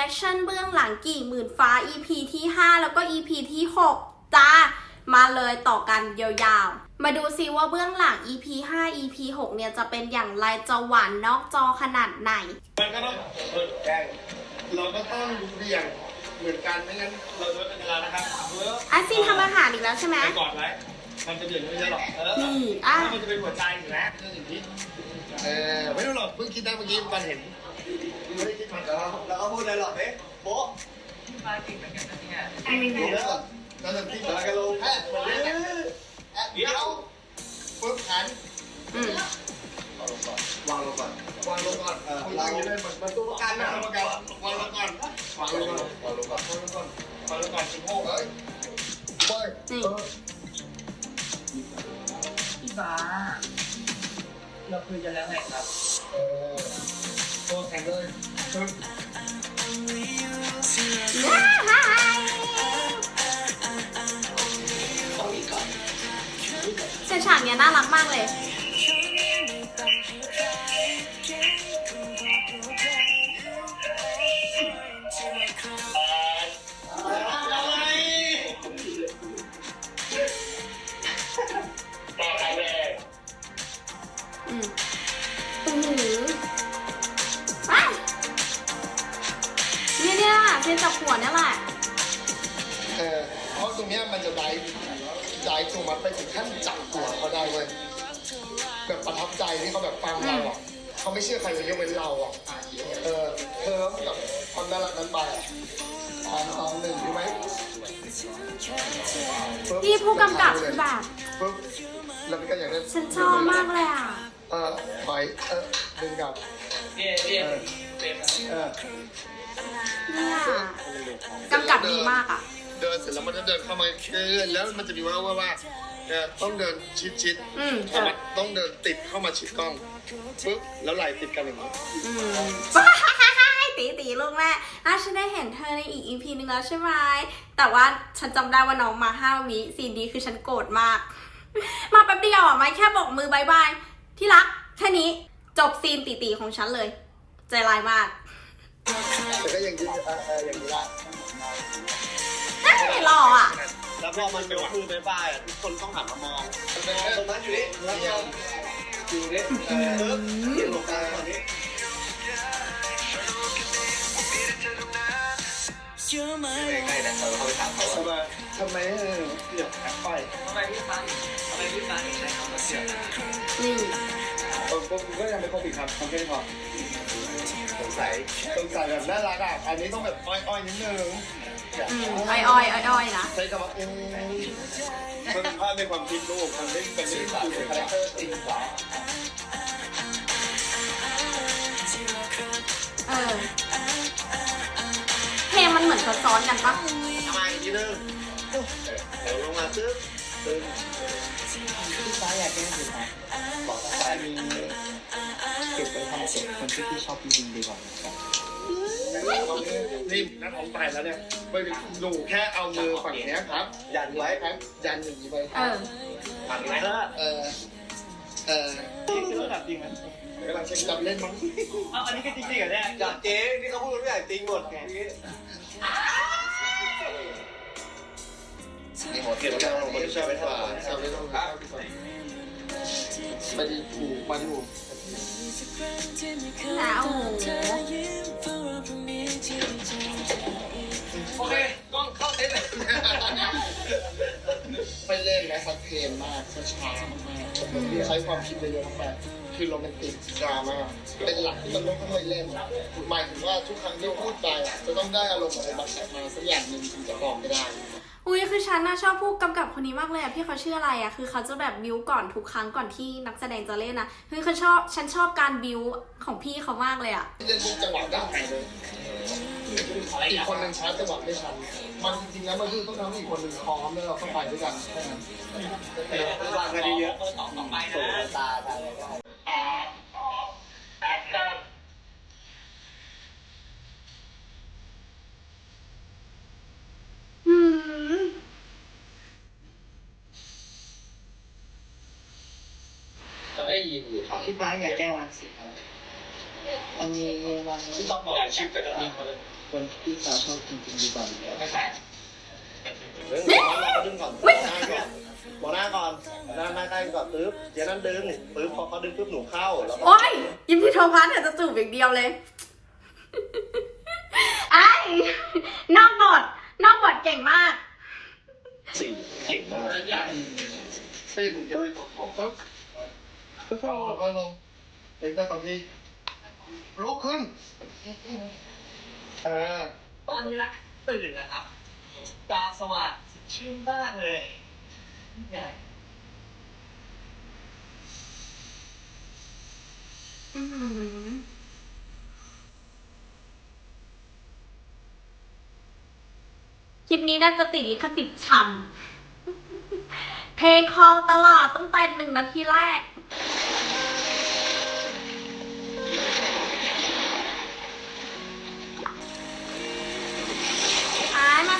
reaction เบื้องหลังกี่หมื่นฟ้า EP ที่ 5 แล้วก็ EP ที่ 6 จ้า มาเลยต่อกันยาวๆ มาดูซิว่าเบื้องหลัง EP 5 EP 6 เนี่ยจะเป็นอย่างไรจะหวานนอกจอขนาดไหน มันก็ต้องเปิดแจ้งเราก็ต้องเบี่ยงเหมือนกันไม่งั้นเราจะเป็นเวลานะครับเมื่ออะซีนทำอาหารอีกแล้วใช่ไหมไปก่อนไว้มันจะเบี่ยงไม่ได้หรอกเออนี่อะถ้ามันจะเป็นหัวใจอยู่แล้วเรื่องอย่างนี้เออไม่รู้หรอกเพิ่งคิดได้เมื่อกี้มันเห็น ไม่ได้คิดมันก็เราก็พูดได้หรอกเอ๊ะโบ๊ะมาจริงเหมือนกันนะเนี่ยรู้แล้วแล้วจะที่เราจะลงแอะเหมือนเล่นแอะเดี๋ยวปึ๊บหันอืมวางลงก่อนวางลงก่อนเออวางอยู่เลยเหมือนเหมือนตัวประกันนะตัวประกันวางลงก่อนวางลงก่อนวางลงก่อนวางลงก่อนวางลงก่อนสิบหกเอ้ยเฮ้ยนี่พี่ฟ้าเราคุยกันแล้วไงครับเออตัวแข็งเลยปึ๊บแต่ ฉากเนี้ยน่ารักมากเลย นี่ยเส้นจับหัวเนี่ยแหละ เออเพราะตรงเนี้ยมันจะได้ได้ตัวมันไปถึงขั้นจับตัวเขาได้เว้ยแบบประทับใจที่เขาแบบฟังเราอะเขาไม่เชื่อใครเลยยกเว้นเราอะเออเธอกับความน่ารักนั้นไปอะตอนตอนหนึ่งรู้ไหมปึ๊บพี่ผู้กำกับคือแบบปึ๊บแล้วมันก็อย่างนั้นฉันชอบมากเลยอะ เออถอยเออดึงกลับเรียนเรียนเป็นเออ เนี่ยกำกับดีมากอะ เดินเสร็จแล้วมันจะเดินเข้ามาเรื่อยๆแล้วมันจะมีว่าว่าว่าเออต้องเดินชิดชิดๆอืม แต่ว่าต้องเดินติดเข้ามาชิดกล้องปึ๊บแล้วไหล่ติดกันอย่างนี้ อืมตีตีลูกแม่อะฉันได้เห็นเธอในอีกอีพีนึงแล้วใช่ไหม แต่ว่าฉันจำได้ว่าน้องมาห้าวิซีนนี้คือฉันโกรธมาก มาแป๊บเดียวอะไม่แค่บอกมือบายบาย ที่รัก แค่นี้จบซีนตีตีของฉันเลย ใจร้ายมาก แต่ก็ยังยืนเออเอออย่างนี้ละเอ้ยหล่ออะ แล้วพอมันยกมือบายบายอะทุกคนต้องหันมามองมันเป็นแค่ตรงนั้นอยู่นี่แล้วก็อยู่นี่เออปึ๊บยืนตรงกลางแบบนี้ใกล้ๆนะเราเขาไปถามเขาทำไมทำไมเออเดี๋ยวแอปไปทำไมพี่ฟ้าทำไมพี่ฟ้าถึงใช้คำว่าเสียนี่เออผมก็ยังไม่ครบอีกครับทำแค่นี้พอ สงสัยสงสัยแบบน่ารักอะอันนี้ต้องแบบอ้อยๆนิดนึงอืมอ้อยอ้อยอ้อยอ้อยนะใช้คำว่าเอ็มมันพลาดในความคิดลูกมันไม่เป็นไม่คือคาแรคเตอร์จริงหรอเออเพลงมันเหมือนซ้อนๆกันปะทำไมนิดนึงเดี๋ยวลงมาซึ๊บตึงพี่ฟ้าอยากแก้สิครับบอกว่าฟ้ามีเก็บ ไว้ทำเสร็จคนที่พี่ชอบจริงๆดีกว่านะครับนี่นักของตายแล้วเนี่ยไปหนูแค่เอามือฝั่งเนี้ยครับ ยันไว้ครับ ยันอย่างนี้ไว้เออฝั่งนี้เออ เออนี่คือระดับจริงนะกำลังเช็คจำเล่นมั้งเอาอันนี้ก็จริงๆเหรอเนี่ยจากเจ๊นี่เขาพูดทุกอย่างจริงหมดไงนี่หมดเก็บแล้วคนที่ชอบไปทำชอบไปทำไปดีถูกมาถูก นะโอ้โหโอเคกล้องเข้าเซ็ตเลยไปเล่นนะสักเพลงมากช้าๆมากๆใช้ความคิดเยอะๆมากๆ คือโรแมนติกดราม่าเป็นหลักที่มันต้องค่อยๆเล่นหมายถึงว่าทุกครั้งที่พูดไปอะจะต้องได้อารมณ์อะไรบางอย่างมาสักอย่างหนึ่งถึงจะบอกไม่ได้อุ้ยคือฉันน่ะชอบผู้กำกับคนนี้มากเลยอะพี่เขาชื่ออะไรอะคือเขาจะแบบบิวก่อนทุกครั้งก่อนที่นักแสดงจะเล่นนะคือเขาชอบฉันชอบการบิวของพี่เขามากเลยอะเล่นทุกจังหวะได้เลยอีกคนหนึ่งช้าจังหวะไม่ทันมันจริงๆแล้วมันคือต้องทำให้อีกคนหนึ่งพร้อมแล้วเราต้องไปด้วยกันแค่นั้นวางกันเยอะเบอร์สองต่อไปนะตาตาอะไรก็ได้ อืม ได้ยินอยู่ครับพี่ฟ้าอยากแก้วางสิครับอันนี้วางต้องบอกอาชีพแต่ละทีมมาเลยคนที่ฟ้าชอบจริงๆดีกว่าเฮ้ยเราดึงก่อนมองหน้าก่อนมองหน้าก่อนหน้าหน้าใกล้ก่อนปึ๊บเดี๋ยวนั้นดึงปึ๊บพอเขาดึงปึ๊บหนูเข้าแล้วก็โอ้ยยิมพี่โทพัทเนี่ยจะจูบอย่างเดียวเลยไอ้ยนอกบทนอกบทเก่งมากสี่เก่งมาก สี่ปึ๊บปึ๊บปึ๊บเข้าก็ลงเองได้ตอนที่ลุกขึ้น เออตอนนี้ละตื่นนะครับ ตาสว่างสดชื่นมากเลยใหญ่อื้อหือคลิปนี้น่าจะติดลิขสิทธิ์ฉ่ำเพลงคอตลอดตั้งแต่หนึ่งนาทีแรก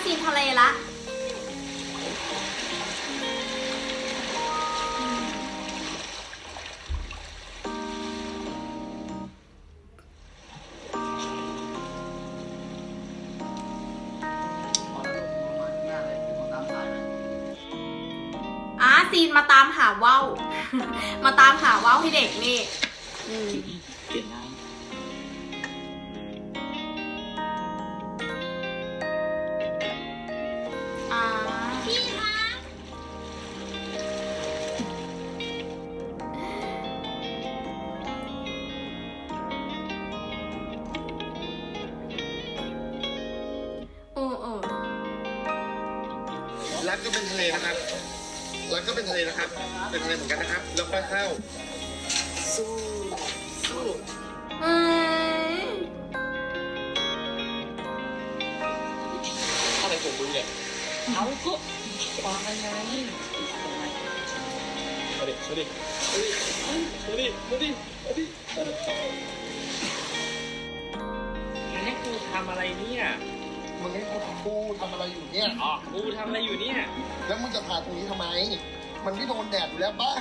ซีนทะเลละ อ่าซีนมาตามหาว่าว มาตามหาว่าวให้เด็กนี่ อืม รักก็เป็นทะเลนะครับ รักก็เป็นทะเลนะครับ เป็นทะเลเหมือนกันนะครับ แล้วค่อยเข้า สู้สู้เอ้ยอะไรของมึงเนี่ยเอาก็ฟังยังไงมาดิมาดิมาดิมาดิมาดินี่กูทำอะไรเนี่ย มึงให้กูกูทำอะไรอยู่เนี่ย อ๋อกูทำอะไรอยู่เนี่ย แล้วมึงจะพาตรงนี้ทำไม มันไม่โดนแดดอยู่แล้วป่ะ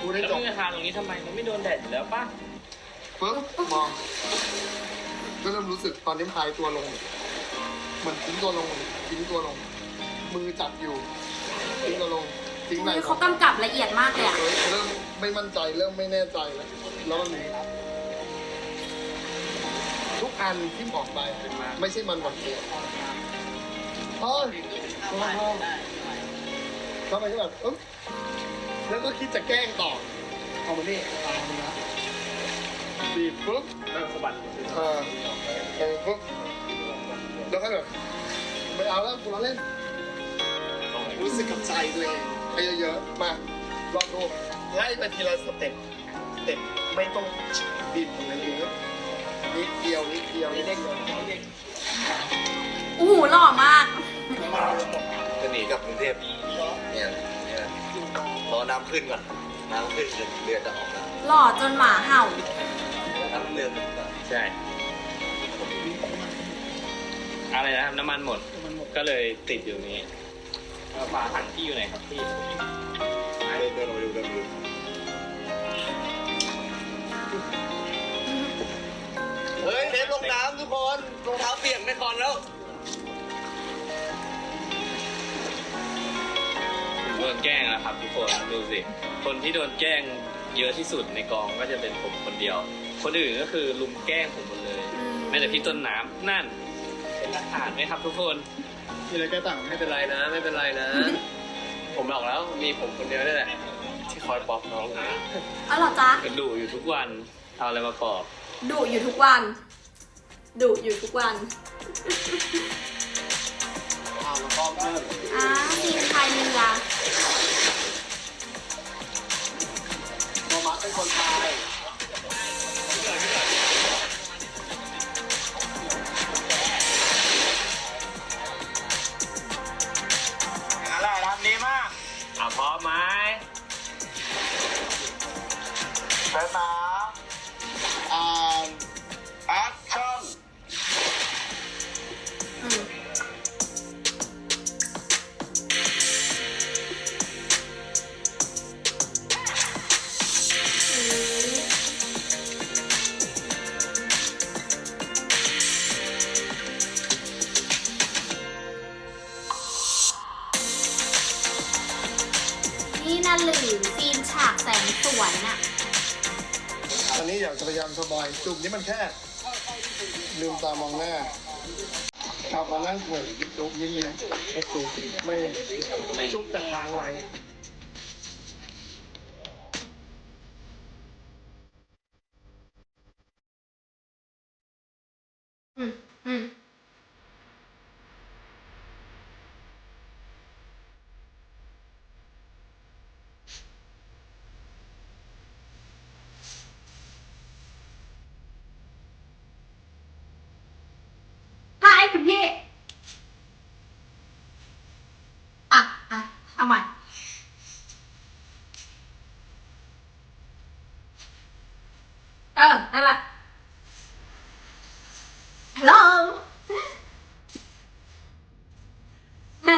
กูได้แล้วจมึบงจะทาตรงนี้ทำไม มันไม่โดนแดดอยู่แล้วป่ะ ปึ๊บมองก็เริ่มรู้สึกตอนนี้พายตัวลงเหมือนทิ้งตัวลงทิ้งตัวลง มือจับอยู่ทิ้งตัวลงทิ้งไหนเขากำกับละเอียดมากเลยอะเฮ้ยเริ่มไม่มั่นใจเริ่มไม่แน่ใจแล้วแล้วมันมีทุก อันที่บอกไปไม่ใช่มันหมดเลยเฮ้ยทำไมก็แบบเอ๊บแล้วก็คิดจะแกล้งต่อเอามานี่ตามมึงนะบีบปุ๊บนั่งสะบัดเออเออปุ๊บแล้วก็แบบไม่เอาแล้วกูล้อเล่นรู้สึกกับใจตัวเองไปเยอะๆมาลองดูไล่ไปทีละสเต็ปสเต็ปไม่ต้องบีบอะไรเยอะนิดเดียว นิดเดียวนิดเดียวนิดเดียวโอ้โหหล่อมาก จะหนีกลับกรุงเทพเนี่ยเนี่ยรอน้ำขึ้นก่อนน้ำขึ้นเรือเรือจะออกแล้วหล่อจนหมาเห่า น้ำเรือขึ้นก่อนใช่ อะไรนะครับน้ำมันหมด ก็เลยติดอยู่นี้เอาฝาถังที่อยู่ไหนครับพี่ รองเท้าเปียกไม่คอนแล้วโดนแกล้งแล้วครับทุกคนดูสิ คนที่โดนแกล้งเยอะที่สุดในกองก็จะเป็นผมคนเดียว คนอื่นก็คือลุมแกล้งผมหมดเลย แม้แต่พี่ต้นน้ำนั่น เป็นหลักฐานไหมครับทุกคน มีอะไรแก้ต่างไหมไม่เป็นไรนะ ไม่เป็นไรนะ ผมบอกแล้วมีผมคนเดียวนี่แหละที่คอยปลอบน้องนะอ๋อเหรอจ๊ะ ก็ดูอยู่ทุกวัน เอาอะไรมาปลอบ ดุอยู่ทุกวัน ดุอยู่ทุกวันอ่าแล้วก็เพิ่มอ่าซีนพายเรือ โทมัสเป็นคนพา จุ่มนี้มันแค่ลืมตามองหน้าครับมานั่งเหมือนจุกยิ้มเลยไม่จุ๊บไม่จุ๊บแต่ทางไว้อืมอืมใช่คุณพี่ อะ อะ เอาใหม่เออนั่นแหละ Hello ฮะ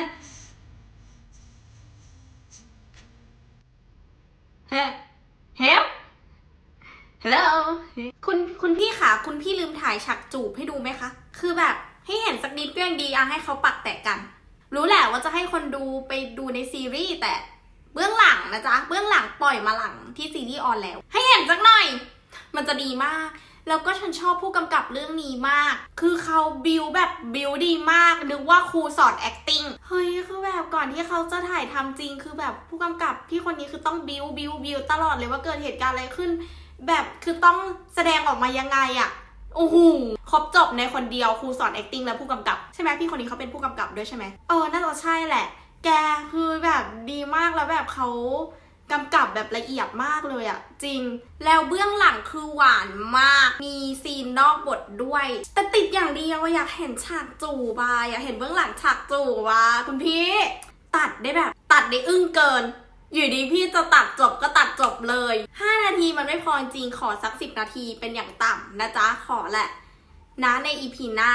ฮะ Help Hello คุณคุณพี่คะคุณพี่ลืมถ่ายฉากจูบให้ดูไหมคะ ดูไปดูในซีรีส์แต่เบื้องหลังนะจ๊ะ เบื้องหลังปล่อยมาหลังที่ซีรีส์ออนแล้ว ให้เห็นสักหน่อย มันจะดีมาก แล้วก็ฉันชอบผู้กำกับเรื่องนี้มาก คือเขาบิวแบบบิวดีมาก นึกว่าครูสอน acting เฮ้ย คือแบบก่อนที่เขาจะถ่ายทำจริง คือแบบผู้กำกับพี่คนนี้คือต้องบิวบิวบิวตลอดเลยว่าเกิดเหตุการณ์อะไรขึ้น แบบคือต้องแสดงออกมายังไงอะโอ้โหครบจบในคนเดียวครูสอน acting และผู้กำกับ ใช่ไหมพี่คนนี้เขาเป็นผู้กำกับด้วยใช่ไหมเออน่าจะใช่แหละ แกคือแบบดีมากแล้วแบบเขากำกับแบบละเอียดมากเลยอะจริง แล้วเบื้องหลังคือหวานมาก มีซีนนอกบทด้วย แต่ติดอย่างเดียวอยากเห็นฉากจูบอะอยากเห็นเบื้องหลังฉากจูบอะคุณพี่ ตัดได้แบบ ตัดได้อึ้งเกิน อยู่ดีพี่จะตัดจบก็ตัดจบเลย 5 นาทีมันไม่พอจริงขอสัก 10 นาทีเป็นอย่างต่ำนะจ๊ะขอแหละ นะในอีพีหน้า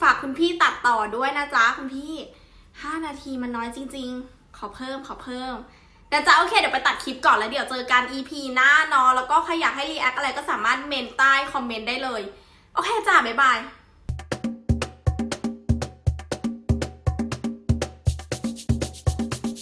ฝากคุณพี่ตัดต่อด้วยนะจ๊ะคุณพี่ 5 นาทีมันน้อยจริง ๆ ขอเพิ่มขอเพิ่มนะจ๊ะโอเคเดี๋ยวไปตัดคลิปก่อนแล้วเดี๋ยวเจอกัน EP หน้าเนาะแล้วก็ใครอยากให้รีแอคอะไรก็สามารถเมนใต้คอมเมนต์ได้เลย โอเคจ้าบ๊ายบาย